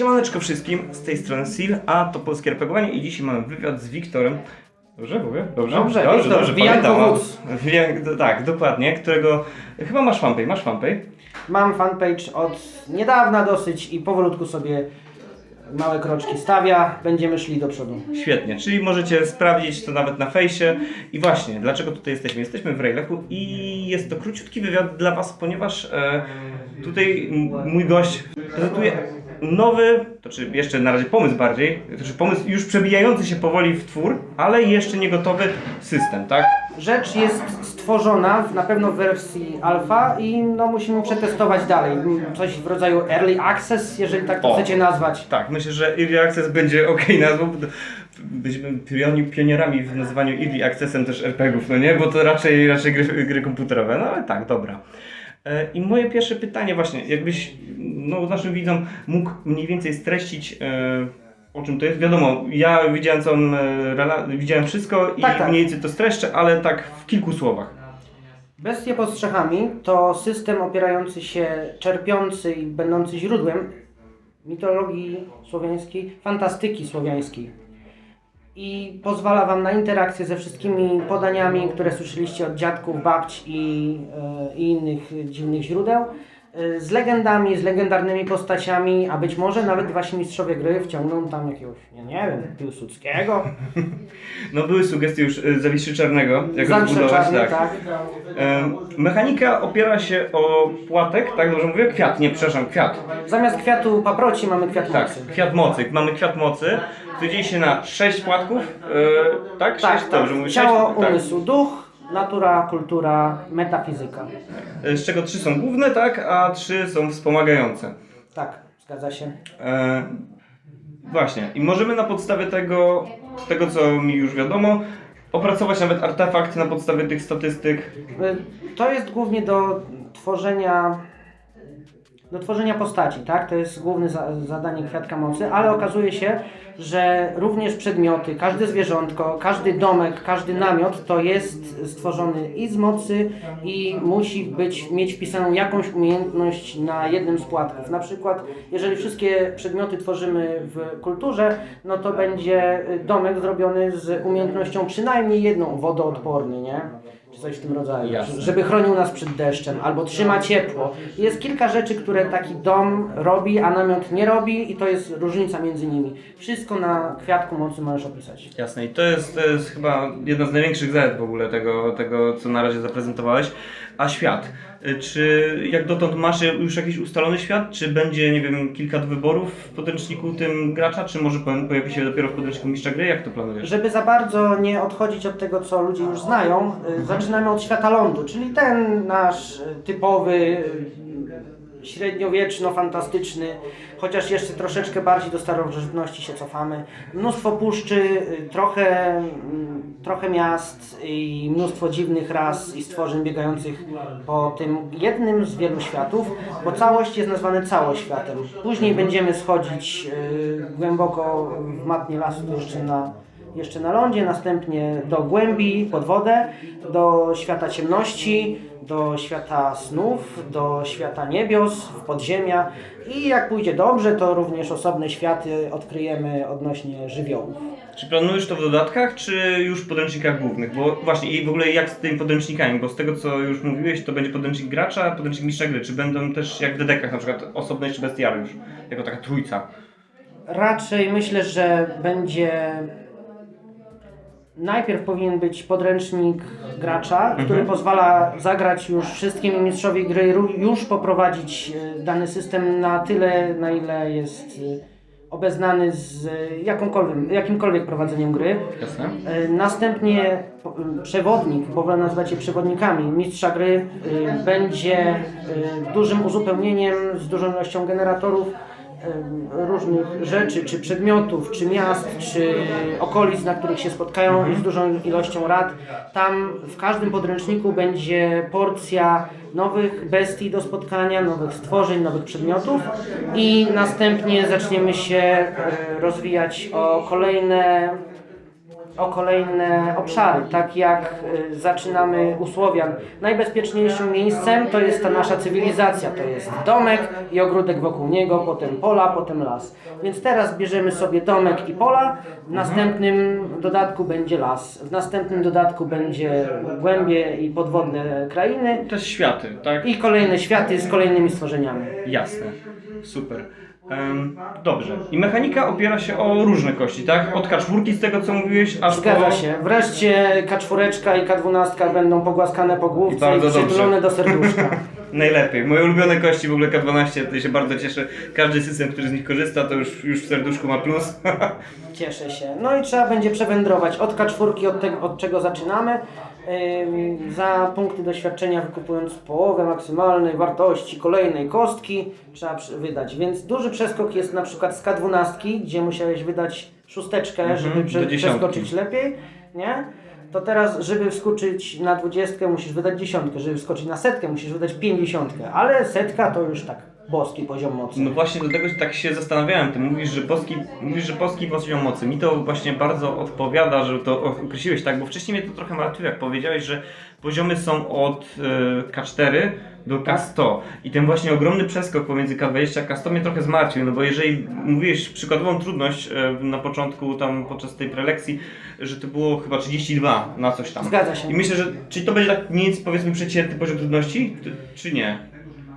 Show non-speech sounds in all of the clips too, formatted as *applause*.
Siemaneczko wszystkim, z tej strony Sil, a to Polskie RPGowanie i dzisiaj mamy wywiad z Wiktorem. Dobrze mówię? Dobrze? Dobrze, dobrze, Wiktor, dobrze pamiętam. Do- Tak, dokładnie, którego... Chyba masz fanpage, masz fanpage? Mam fanpage od niedawna dosyć i powolutku sobie małe kroczki stawia. Będziemy szli do przodu. Świetnie, czyli możecie sprawdzić to nawet na fejsie. I właśnie, dlaczego tutaj jesteśmy? Jesteśmy w Rejlechu i jest to króciutki wywiad dla Was, ponieważ e, tutaj m- mój gość prezentuje nowy, to czy jeszcze na razie pomysł bardziej, to czy pomysł już przebijający się powoli w twór, ale jeszcze nie gotowy system, tak? Rzecz jest stworzona w- na pewno w wersji alfa i no musimy przetestować dalej. Coś w rodzaju early access, jeżeli tak to O. chcecie nazwać. Tak, myślę, że Early Access będzie *laughs* ok nazwą. bo to- Będziemy pioni- pionierami w nazywaniu Early Accessem też RPGów, no nie? Bo to raczej, raczej gry, gry komputerowe, no ale tak, dobra. E, I moje pierwsze pytanie właśnie, jakbyś no, naszym widzom mógł mniej więcej streścić e, o czym to jest. Wiadomo, ja widziałem całą, e, widziałem wszystko i Tak, tak. mniej więcej to streszczę, ale tak w kilku słowach. Bestie pod strzechami to system opierający się, czerpiący i będący źródłem mitologii słowiańskiej, fantastyki słowiańskiej. I pozwala Wam na interakcję ze wszystkimi podaniami, które słyszeliście od dziadków, babć i, e, i innych dziwnych źródeł. E, Z legendami, z legendarnymi postaciami, a być może nawet Wasi mistrzowie gry wciągną tam jakiegoś, nie, nie wiem, Piłsudskiego, *laughs* No były sugestie już e, Zawiszy Czarnego, jak go Zawsze zbudować, Czarny, tak. Em, Mechanika opiera się o płatek, tak dobrze mówię? Kwiat, nie, przepraszam, kwiat. Zamiast kwiatu paproci mamy kwiat Tak, mocy. kwiat mocy. Mamy kwiat mocy, który dzieje się na sześć płatków, e, tak? Tak, sześć, tak. dobrze mówię, Ciało, sześć, tak. umysł, duch, natura, kultura, metafizyka. E, Z czego trzy są główne, tak, a trzy są wspomagające. Tak, zgadza się. E, właśnie, i możemy na podstawie tego, tego co mi już wiadomo, opracować nawet artefakt na podstawie tych statystyk. Y, To jest głównie do tworzenia do tworzenia postaci, tak? To jest główne za, zadanie kwiatka mocy, ale okazuje się, że również przedmioty, każde zwierzątko, każdy domek, każdy namiot to jest stworzony i z mocy i musi być, mieć wpisaną jakąś umiejętność na jednym z płatków. Na przykład, jeżeli wszystkie przedmioty tworzymy w kulturze, no to będzie domek zrobiony z umiejętnością przynajmniej jedną, wodoodporny, nie? Czy coś w tym rodzaju, Jasne. żeby chronił nas przed deszczem albo trzyma ciepło. Jest kilka rzeczy, które taki dom robi, a namiot nie robi i to jest różnica między nimi. Wszystko na kwiatku mocy możesz opisać. Jasne, i to jest, to jest chyba jedna z największych zalet w ogóle tego, tego, co na razie zaprezentowałeś. A świat? Y, Czy jak dotąd masz już jakiś ustalony świat? Czy będzie, nie wiem, kilka wyborów w podręczniku tym gracza? Czy może po- pojawi się dopiero w podręczniku mistrza gry? Jak to planujesz? Żeby za bardzo nie odchodzić od tego, co ludzie już znają, y, zaczynamy od świata lądu, czyli ten nasz y, typowy, średniowieczno-fantastyczny, chociaż jeszcze troszeczkę bardziej do starożytności się cofamy. Mnóstwo puszczy, y, trochę, mm, trochę miast i mnóstwo dziwnych ras i stworzeń biegających po tym jednym z wielu światów, bo całość jest nazwana całoświatem. Później będziemy schodzić y, głęboko w matnie lasu jeszcze na jeszcze na lądzie, następnie do głębi, pod wodę, do świata ciemności, do świata snów, do świata niebios, w podziemia i jak pójdzie dobrze, to również osobne światy odkryjemy odnośnie żywiołów. Czy planujesz to w dodatkach, czy już w podręcznikach głównych? Bo właśnie, i w ogóle jak z tymi podręcznikami? Bo z tego, co już mówiłeś, to będzie podręcznik gracza, podręcznik mistrza gry. Czy będą też, jak w dedekach na przykład, osobne jeszcze bestiariusz? Jako taka trójca. Raczej myślę, że będzie. Najpierw powinien być podręcznik gracza, który pozwala zagrać już wszystkim mistrzowi gry, już poprowadzić e, dany system na tyle, na ile jest e, obeznany z e, jakąkolwiek, jakimkolwiek prowadzeniem gry. Jasne? Następnie przewodnik, bo wy nazywacie przewodnikami mistrza gry, będzie dużym uzupełnieniem z dużą ilością generatorów różnych rzeczy, czy przedmiotów, czy miast, czy okolic, na których się spotkają z dużą ilością rad. Tam w każdym podręczniku będzie porcja nowych bestii do spotkania, nowych stworzeń, nowych przedmiotów i następnie zaczniemy się e, rozwijać o kolejne o kolejne obszary, tak jak y, zaczynamy u Słowian. Najbezpieczniejszym miejscem to jest ta nasza cywilizacja, to jest domek i ogródek wokół niego, potem pola, potem las. Więc teraz bierzemy sobie domek i pola, w następnym dodatku będzie las, w następnym dodatku będzie głębie i podwodne krainy To jest światy, tak? i kolejne światy z kolejnymi stworzeniami. Jasne. Super. Em, dobrze. I mechanika opiera się o różne kości, tak? Od K4 z tego co mówiłeś, aż Zgadza po... się. Wreszcie K4 i K12 będą pogłaskane po I główce bardzo i przytulone do serduszka. *laughs* Najlepiej. Moje ulubione kości w ogóle K12, to się bardzo cieszę. Każdy system, który z nich korzysta, to już, już w serduszku ma plus. *laughs* Cieszę się. No i trzeba będzie przewędrować od K4, od, tego, od czego zaczynamy, za punkty doświadczenia wykupując połowę maksymalnej wartości kolejnej kostki trzeba wydać. Więc duży przeskok jest na przykład z K12, gdzie musiałeś wydać szósteczkę, Mhm, żeby prze, dziesiątki. przeskoczyć lepiej, nie? To teraz, żeby wskoczyć na dwudziestkę, musisz wydać dziesiątkę, żeby wskoczyć na setkę, musisz wydać pięćdziesiątkę, ale setka to już tak boski poziom mocy. No właśnie do tego tak się zastanawiałem. Ty mówisz, że boski, mówisz, że boski poziom mocy. Mi to właśnie bardzo odpowiada, że to określiłeś tak, bo wcześniej mnie to trochę martwiło, jak powiedziałeś, że poziomy są od e, K4 do K100 i ten właśnie ogromny przeskok pomiędzy K20 a K100 mnie trochę zmartwił, no bo jeżeli mówiłeś przykładową trudność e, na początku tam podczas tej prelekcji, że to było chyba 32 na coś tam. Zgadza się. I myślę, że czy to będzie tak więcej powiedzmy przeciętny poziom trudności, czy nie?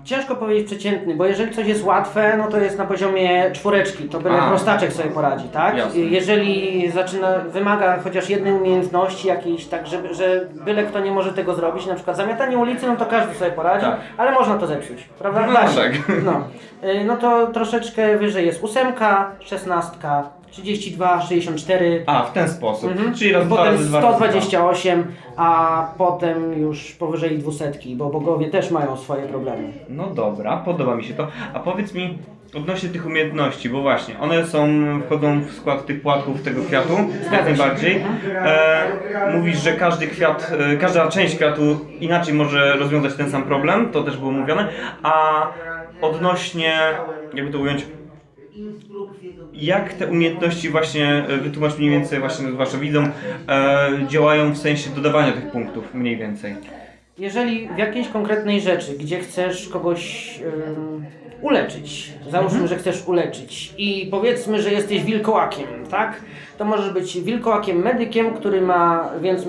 Ciężko powiedzieć przeciętny, bo jeżeli coś jest łatwe, no to jest na poziomie czwóreczki, to byle A. prostaczek sobie poradzi, tak? Jasne. Jeżeli zaczyna, wymaga chociaż jednej umiejętności jakiejś, tak, żeby, że byle kto nie może tego zrobić, na przykład zamiatanie ulicy, no to każdy sobie poradzi, Tak. ale można to zepsuć, prawda? No Da się. tak. No. Y, no to troszeczkę wyżej jest ósemka, szesnastka, 32, 64, A, w ten sposób. Mhm. Czyli raz, dwa potem razy dwa razy dwa. 128, a potem już powyżej dwusetki, bo bogowie też mają swoje problemy. No dobra, podoba mi się to. A powiedz mi odnośnie tych umiejętności, bo właśnie one są, wchodzą w skład tych płatków tego kwiatu, jak najbardziej. E, mówisz, że każdy kwiat, e, każda część kwiatu inaczej może rozwiązać ten sam problem, to też było mówione. A odnośnie, jakby to ująć, jak te umiejętności właśnie, e, wytłumacz mniej więcej właśnie zwłaszcza widzom, e, działają w sensie dodawania tych punktów mniej więcej. Jeżeli w jakiejś konkretnej rzeczy, gdzie chcesz kogoś ym, uleczyć, załóżmy, że chcesz uleczyć i powiedzmy, że jesteś wilkołakiem, tak? To możesz być wilkołakiem medykiem, który ma, więc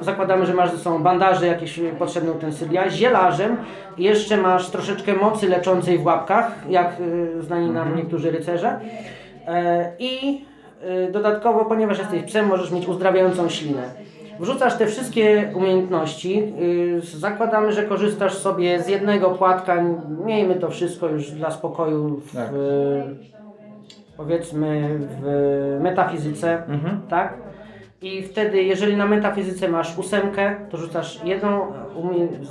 zakładamy, że masz ze sobą bandaże, jakieś potrzebne utensylia, zielarzem jeszcze masz troszeczkę mocy leczącej w łapkach, jak y, znani nam niektórzy rycerze. E, I y, dodatkowo, ponieważ jesteś psem, możesz mieć uzdrawiającą ślinę. Wrzucasz te wszystkie umiejętności, y, zakładamy, że korzystasz sobie z jednego płatka, miejmy to wszystko już dla spokoju w, Tak. powiedzmy w metafizyce, Mhm. tak? I wtedy, jeżeli na metafizyce masz ósemkę, to rzucasz jedną,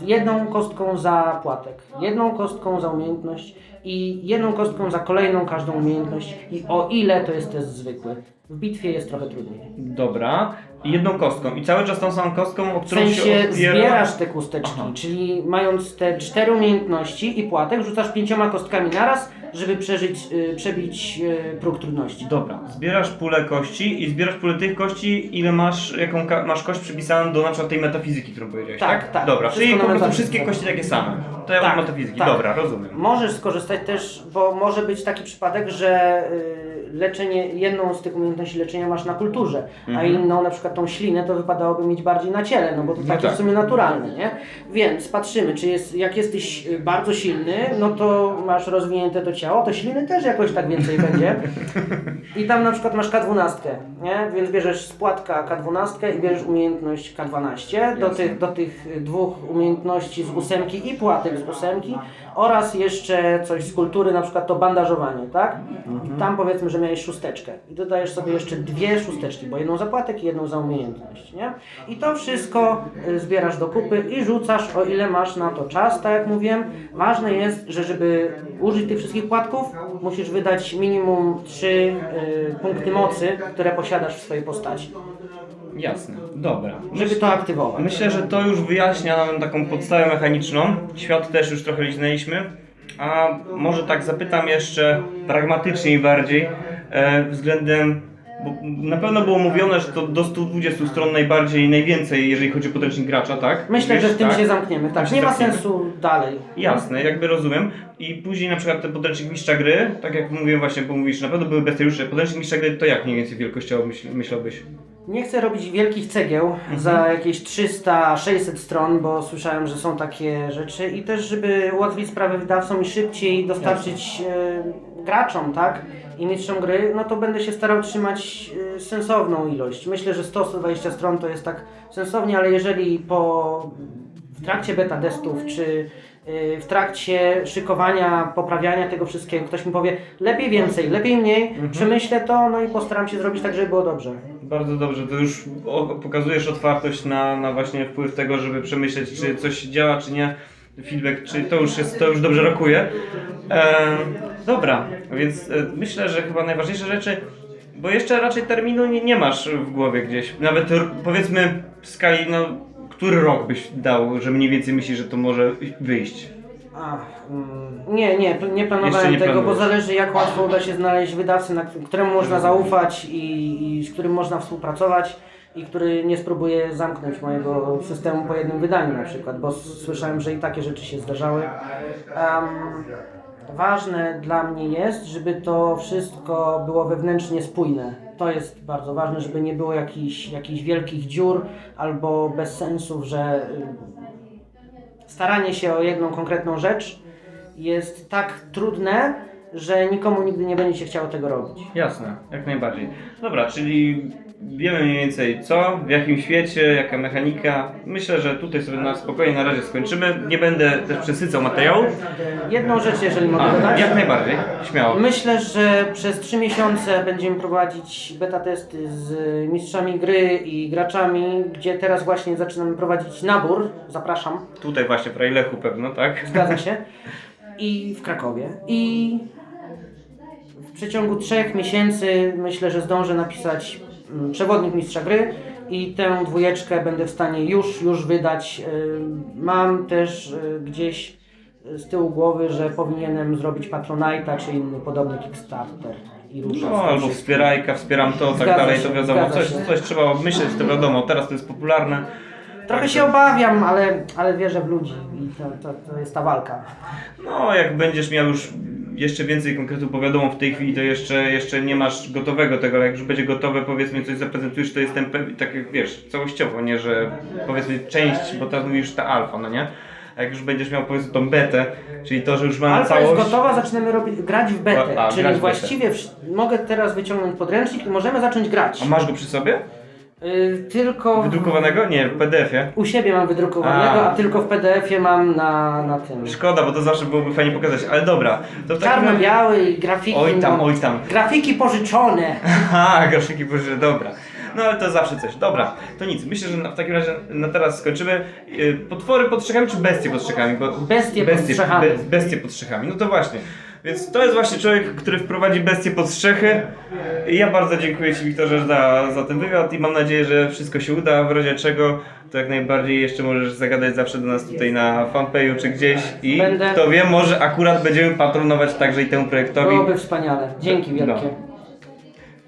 jedną kostką za płatek, jedną kostką za umiejętność i jedną kostką za kolejną każdą umiejętność. I o ile to jest test zwykły. W bitwie jest trochę trudniej. Dobra. I jedną kostką. I cały czas tą samą kostką, o W którą sensie się opiera... zbierasz te kusteczki, Aha. czyli mając te cztery umiejętności i płatek, rzucasz pięcioma kostkami naraz, żeby przeżyć, y, przebić y, próg trudności. Dobra, zbierasz pulę kości i zbierasz pulę tych kości, ile masz, jaką ka- masz kość przypisaną do na przykład tej metafizyki, którą powiedziałeś, tak? Tak, tak. Dobra, Wszystko czyli po prostu metafizyce. wszystkie kości takie same. To ja Tak, od metafizyki, tak. dobra, rozumiem. Możesz skorzystać też, bo może być taki przypadek, że y, leczenie, jedną z tych umiejętności leczenia masz na kulturze, a Mhm. inną, na przykład tą ślinę, to wypadałoby mieć bardziej na ciele, no bo to No takie tak. w sumie naturalne, nie? Więc patrzymy, czy jest, jak jesteś bardzo silny, no to masz rozwinięte to ciało, to śliny też jakoś tak więcej *laughs* będzie. I tam na przykład masz K12, nie? Więc bierzesz z płatka K12 i bierzesz umiejętność K12 do Jasne. tych, do tych dwóch umiejętności z ósemki i płatek z ósemki oraz jeszcze coś z kultury, na przykład to bandażowanie, tak? I tam powiedzmy, że miałeś szósteczkę i dodajesz sobie jeszcze dwie szósteczki, bo jedną za płatek i jedną za umiejętność, nie? I to wszystko y, zbierasz do kupy i rzucasz o ile masz na to czas, tak jak mówiłem. Ważne jest, że żeby użyć tych wszystkich płatków, musisz wydać minimum trzy y, punkty mocy, które posiadasz w swojej postaci, Jasne, dobra. żeby to aktywować. Myślę, że to już wyjaśnia nam taką podstawę mechaniczną. Świat też już trochę liznęliśmy. A może tak zapytam jeszcze pragmatyczniej bardziej e, względem Bo na pewno było mówione, że to do 120 stron najbardziej, najwięcej, jeżeli chodzi o podręcznik gracza, tak? Myślę, Wiesz, że w tym tak? się zamkniemy. Tak, się nie ma zamkniemy. sensu dalej. Jasne, jakby rozumiem. I później na przykład ten podręcznik mistrza gry, tak jak mówiłem właśnie, bo mówisz, na pewno były bestiariusze. Podręcznik mistrza gry to jak mniej więcej wielkościowo myśl, myślałbyś? Nie chcę robić wielkich cegieł Mhm. za jakieś 300-600 stron, bo słyszałem, że są takie rzeczy i też, żeby ułatwić sprawę wydawcom i szybciej dostarczyć e, graczom, tak? I mistrzom gry, no to będę się starał trzymać e, sensowną ilość. Myślę, że 100-120 stron to jest tak sensownie, ale jeżeli po w trakcie beta testów czy e, w trakcie szykowania, poprawiania tego wszystkiego ktoś mi powie lepiej więcej, lepiej mniej, przemyślę to, no i postaram się zrobić tak, żeby było dobrze. Bardzo dobrze, to już pokazujesz otwartość na, na właśnie wpływ tego, żeby przemyśleć, czy coś działa, czy nie. Feedback, czy to już jest, to już dobrze rokuje. Em, dobra, więc e, myślę, że chyba najważniejsze rzeczy, bo jeszcze raczej terminu nie, nie masz w głowie gdzieś. Nawet powiedzmy w skali, no, który rok byś dał, że mniej więcej myślisz, że to może wyjść. Ach, mm, nie, nie, pl- nie planowałem Jeszcze nie tego, bo zależy jak łatwo uda się znaleźć wydawcę, na, któremu można zaufać i, i z którym można współpracować i który nie spróbuje zamknąć mojego systemu po jednym wydaniu na przykład, bo s- słyszałem, że i takie rzeczy się zdarzały. Em, ważne dla mnie jest, żeby to wszystko było wewnętrznie spójne. To jest bardzo ważne, żeby nie było jakichś, jakichś wielkich dziur albo bezsensów, że y, staranie się o jedną konkretną rzecz jest tak trudne, że nikomu nigdy nie będzie się chciało tego robić. Jasne, jak najbardziej. Dobra, czyli wiemy mniej więcej co, w jakim świecie, jaka mechanika. Myślę, że tutaj sobie na spokojnie na razie skończymy. Nie będę też przesycał materiału. Jedną rzecz, jeżeli mogę dodać. jak najbardziej, śmiało. Myślę, że przez 3 miesiące będziemy prowadzić beta testy z mistrzami gry i graczami, gdzie teraz właśnie zaczynamy prowadzić nabór. Zapraszam, Tutaj właśnie w Rajlechu pewno, tak? zgadza *laughs* się. I w Krakowie. I w przeciągu trzech miesięcy myślę, że zdążę napisać przewodnik mistrza gry i tę dwójeczkę będę w stanie już, już wydać. Y, Mam też y, gdzieś y, z tyłu głowy, że powinienem zrobić Patronite'a czy inny podobny Kickstarter i No albo wspierajka, wspieram to, tak Zgadza dalej, się, to wiadomo. Coś, się. coś trzeba myśleć, to wiadomo, teraz to jest popularne. Trochę się obawiam, ale, ale wierzę w ludzi i to, to, to jest ta walka. No, jak będziesz miał już jeszcze więcej konkretów, bo wiadomo, w tej chwili to jeszcze, jeszcze nie masz gotowego tego, ale jak już będzie gotowe, powiedzmy, coś zaprezentujesz, to jestem pewien, tak jak wiesz, całościowo, nie, że powiedzmy część, bo teraz mówisz ta alfa, no nie? A jak już będziesz miał powiedzmy tą betę, czyli to, że już mamy Alfa całość... jest gotowa, zaczynamy robić, grać w betę, A, a, grać czyli w właściwie wsz- mogę teraz wyciągnąć podręcznik i możemy zacząć grać. A masz go przy sobie? Y, tylko Wydrukowanego? Nie, w PDF-ie. u siebie mam wydrukowanego, A. a, tylko w PDF-ie mam na, na tym. Szkoda, bo to zawsze byłoby fajnie pokazać, ale dobra. To w takim razie- Czarno-biały i grafiki. Oj tam, no, oj tam. Grafiki pożyczone. Aha, *laughs* grafiki boże, dobra. No ale to zawsze coś. Dobra, to nic. Myślę, że na, w takim razie na teraz skończymy. Yy, Potwory pod strzechami czy bestie pod strzechami? Bo Bestie pod strzechami. Be, bestie pod strzechami. No to właśnie. Więc to jest właśnie człowiek, który wprowadzi bestie pod strzechy. I Ja bardzo dziękuję Ci Wiktorze za, za ten wywiad i mam nadzieję, że wszystko się uda. W razie czego to jak najbardziej jeszcze możesz zagadać zawsze do nas tutaj na fanpage'u czy gdzieś i Będę. kto wie, może akurat będziemy patronować także i temu projektowi. Byłoby wspaniale. Dzięki wielkie. No.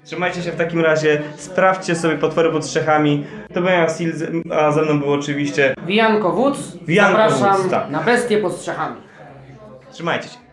Trzymajcie się w takim razie, sprawdźcie sobie potwory pod strzechami. To byłem ja, Sil, a ze mną był oczywiście. Wijanko Wódz. Wijanko Zapraszam Wódz, tak. na bestie pod strzechami. Trzymajcie się.